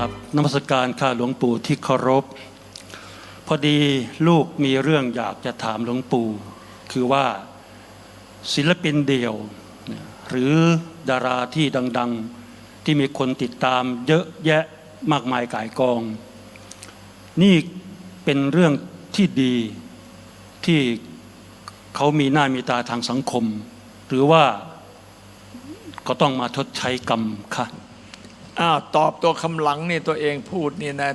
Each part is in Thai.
ราบนมัสการข้าหลวงปู่ที่เคารพ พอดีลูกมีเรื่องอยากจะถามหลวงปู่ คือว่าศิลปินเดี่ยว หรือดาราที่ดัง ๆที่มีคนติดตามเยอะแยะมากมายกายกอง นี่เป็นเรื่องที่ดีที่เขามีหน้ามีตาทางสังคม หรือว่าก็ต้องมาทดใช้กรรมค่ะ อ้าวตอบตัวคำหลังนี่ตัวเองพูดนี่นะ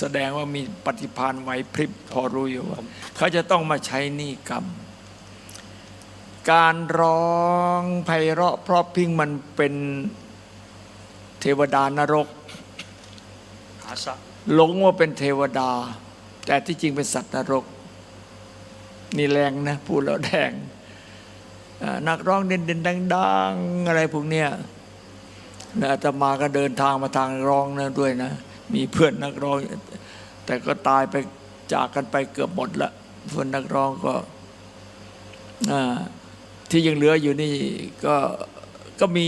แสดงว่ามีปฏิภาณไหวพริบพอรู้อยู่ว่าเขาจะต้องมาใช้นี่กรรม การร้องไพเราะเพราะพิ้งมันเป็นเทวดานรกหลงว่าเป็นเทวดา แต่ที่จริงเป็นสัตว์นรก นี่แรงนะพูดแล้วแดงนักร้องเด่นๆดังๆ อะไรพวกเนี้ย นะอาตมาก็เดินทางมาทางร้องนะด้วยนะ มีเพื่อนนักร้อง แต่ก็ตายไปจากกันไปเกือบหมดละเพื่อนนักร้องก็ที่ยังเหลืออยู่นี่ก็ก็มี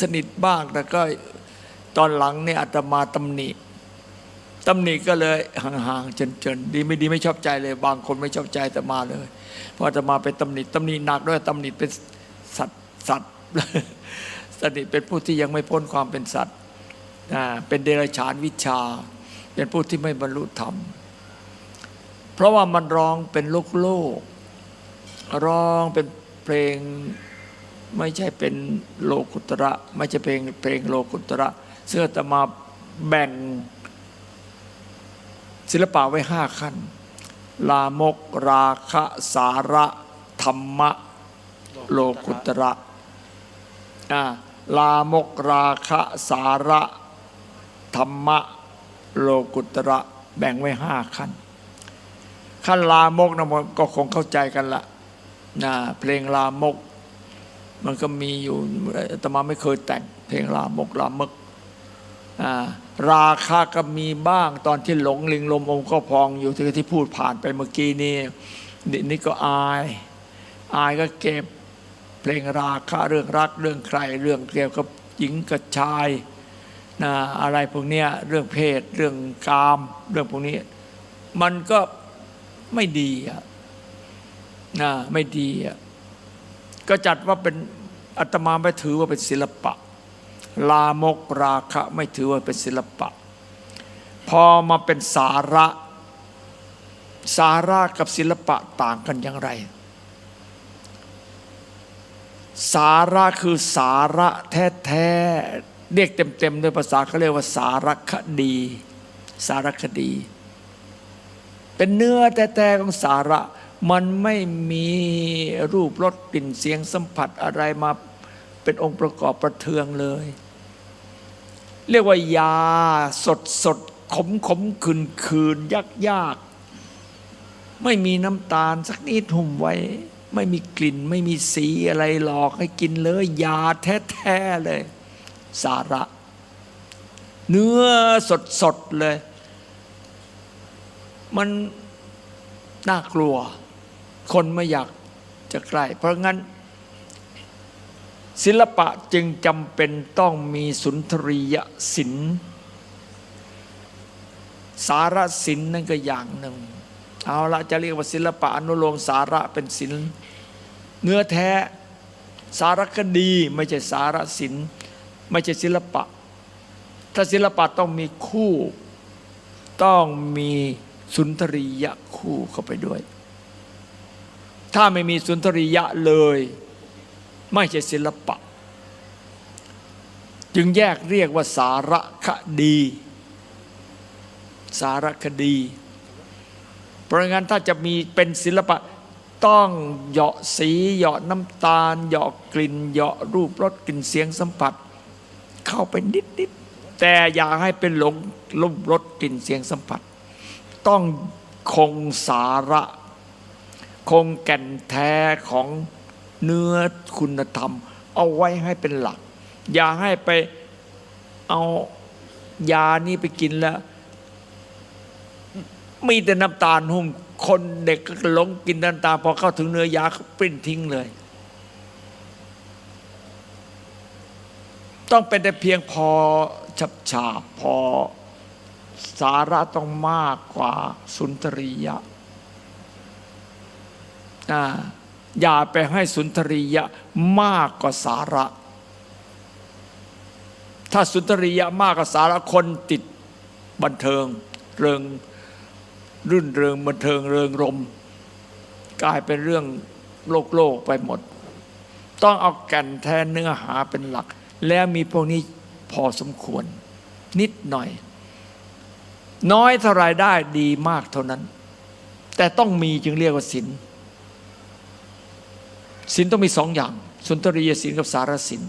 สนิทบ้าง แต่ก็ตอนหลังเนี่ยอาตมาตำหนิตำหนิก็เลยห่างๆเจนๆดีไม่ดีไม่ชอบใจเลย บางคนไม่ชอบใจอาตมาเลยเพราะอาตมาไปตำหนิตำหนิหนักด้วยตำหนิเป็นสัตว์สัตว์ ตนิเป็นผู้ที่ยังไม่พ้นความเป็นสัตว์เป็นเดรัจฉานวิชา เป็นผู้ที่ไม่บรรลุธรรม เพราะว่ามันร้องเป็นโลกโลก ร้องเป็นเพลงไม่ใช่เป็นโลกุตระ ไม่ใช่เพลงเพลงโลกุตระซึ่งอตมาแบ่ง ศิลปะไว้ห้าขั้น ลามก ราคะสาระ ธรรมะ โลกุตระอ่า ลามกราคะสาระธรรมะโลกุตระแบ่งไว้ห้าขั้น ขั้นลามกนะมันก็คงเข้าใจกันละนะเพลงลามก มันก็มีอยู่ตมาไม่เคยแต่ง เพลงลามกลามกราคาก็มีบ้างตอนที่หลงลิงลมองก็พองอยู่ที่ที่พูดผ่านไปเมื่อกี้นี้นี่ก็อาย อายก็เก็บ เพลงราคาเรื่องรักเรื่องใครเรื่องเกี่ยวกับหญิงกับชายนะอะไรพวกนี้เรื่องเพศเรื่องกาม เรื่องพวกนี้ มันก็ไม่ดีอะนะไม่ดีอะก็จัดว่าเป็นอาตมาไม่ถือว่าเป็นศิลปะ ลามกราคะไม่ถือว่าเป็นศิลปะ พอมาเป็นสาระ สาระกับศิลปะต่างกันอย่างไร สาระคือสาระแท้ๆเรียกเต็มๆโดยภาษาเขาเรียกว่าสารคดี สารคดี เป็นเนื้อแท้ๆของสาระ มันไม่มีรูปรสกลิ่นเสียงสัมผัสอะไรมาเป็นองค์ประกอบประเทืองเลย เรียกว่ายาสดสดขมขมคืนคืนยากยากไม่มีน้ำตาลสักนิดหุ่มไว้ ไม่มีกลิ่นไม่มีสีอะไรหลอกให้กินเลยยาแท้ๆเลย สาระ เนื้อสดสดๆเลย มันน่ากลัว คนไม่อยากจะใกล้เพราะงั้น ศิลปะจึงจำเป็นต้องมีสุนทรียศิลป์สารศิลป์นั่นก็อย่างหนึ่ง เอาละจะเรียกว่าศิลปะอนุโลมสาระเป็นศิลป์เนื้อแท้สารคดีไม่ใช่สารศิลป์ไม่ใช่ศิลปะ ถ้าศิลปะต้องมีคู่ ต้องมีสุนทรียะคู่เข้าไปด้วย ถ้าไม่มีสุนทรียะเลย ไม่ใช่ศิลปะ จึงแยกเรียกว่าสารคดี สารคดี ราะงั้นถ้าจะมีเป็นศิลปะต้องเหยาะสีเหยาะน้ำตาลเหยาะกลิ่นเหยาะรูปรสกลิ่นเสียงสัมผัส เข้าไปนิดนิดแต่อย่าให้เป็นหลงรูปรสกลิ่นเสียงสัมผัส ต้องคงสาระ คงแก่นแท้ของเนื้อคุณธรรม เอาไว้ให้เป็นหลัก อย่าให้ไปเอายานี้ไปกินแล้ว มีแต่น้ำตาลหุ้มคนเด็กก็หลงกินน้ำตาลพอเข้าถึงเนื้อยาเขาปริ้นทิ้งเลย ต้องเป็นแต่เพียงพอเชับฉาบพอสาระต้องมากกว่าสุนทรียะอย่าไปให้สุนทรียะมากกว่าสาระ ถ้าสุนทรียะมากกว่าสาระคนติดบันเทิงเริง รื่นเริงบันเทิงเริงรม กลายเป็นเรื่องโลกโลกไปหมด ต้องเอาแก่นแท้เนื้อหาเป็นหลัก แล้วมีพวกนี้พอสมควร นิดหน่อย น้อยเท่าไรได้ดีมากเท่านั้น แต่ต้องมีจึงเรียกว่าศีลศีลต้องมีสองอย่าง สุนทรียศีลกับสารศีล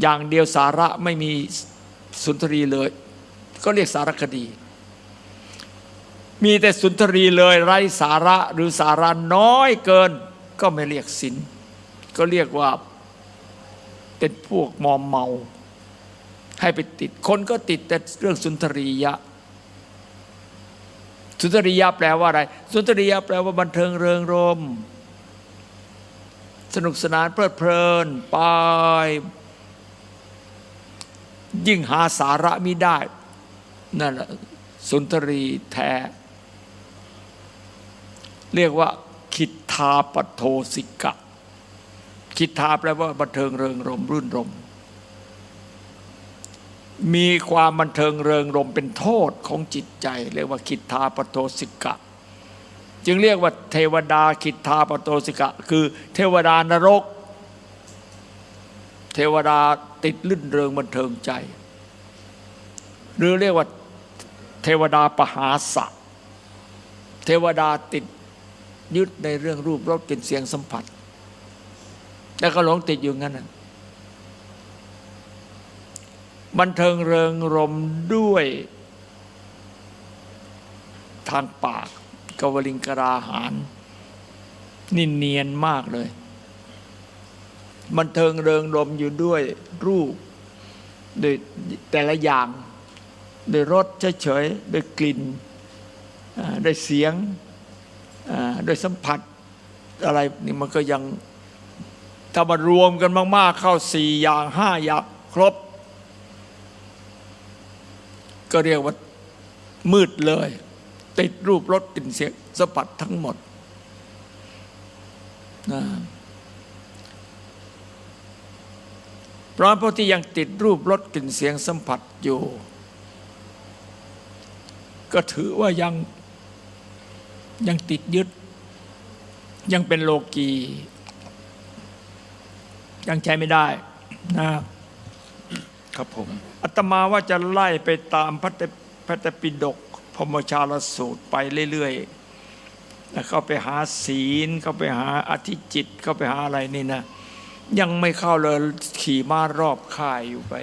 อย่างเดียวสาระไม่มีสุนทรีเลย ก็เรียกสารคดี มีแต่สุนทรีเลยไร้สาระหรือสาระน้อยเกิน ก็ไม่เรียกศีลก็เรียกว่าเป็นพวกมอมเมา ให้ไปติด คนก็ติดแต่เรื่องสุนทรียะ สุนทรียะแปลว่าอะไร สุนทรียะแปลว่าบันเทิงเริงรม สนุกสนานเพลิดเพลินไปยิ่งหาสาระมิได้ นั่นแหละสุนทรีแท้ เรียกว่าคิดทาปโทสิกะ คิดทาแปลว่าบันเทิงเริงรมรื่นรม มีความบันเทิงเริงรมเป็นโทษของจิตใจ เรียกว่าคิดทาปโทสิกะ จึงเรียกว่าเทวดาคิดทาปโทสิกะ คือเทวดานรก เทวดาติดลื่นเริงบันเทิงใจ หรือเรียกว่าเทวดาปหาสะ เทวดาติด ยึดในเรื่องรูปรสกลิ่นเสียงสัมผัส แล้วก็หลงติดอยู่งั้นน่ะบันเทิงเริงรมด้วยทางปากกวลิงกราหารนี่เนียนมากเลย บันเทิงเริงรมอยู่ด้วยรูปโดยแต่ละอย่างโดยรสเฉยๆโดยกลิ่นอ่าโดยเสียง โดยสัมผัสอะไรนี่มันก็ยังถ้ามารวมกันมาก ๆ เข้าสี่อย่างห้าอย่างครบ ก็เรียกว่ามืดเลย ติดรูปรสกลิ่นเสียงสัมผัสทั้งหมดนะเพราะพวกที่ยังติดรูปรสกลิ่นเสียงสัมผัสอยู่ ก็ถือว่ายัง ยังติดยึด ยังเป็นโลกียังใช้ไม่ได้นะครับผมอาตมาว่าจะไล่ไปตามพระเตพระเตปิฎกพรหมชาลสูตรไปเรื่อยๆแล้วเข้าไปหาศีล เข้าไปหาอธิจิต เข้าไปหาอะไรนี่นะ ยังไม่เข้าเลยขี่ม้ารอบค่ายอยู่ไป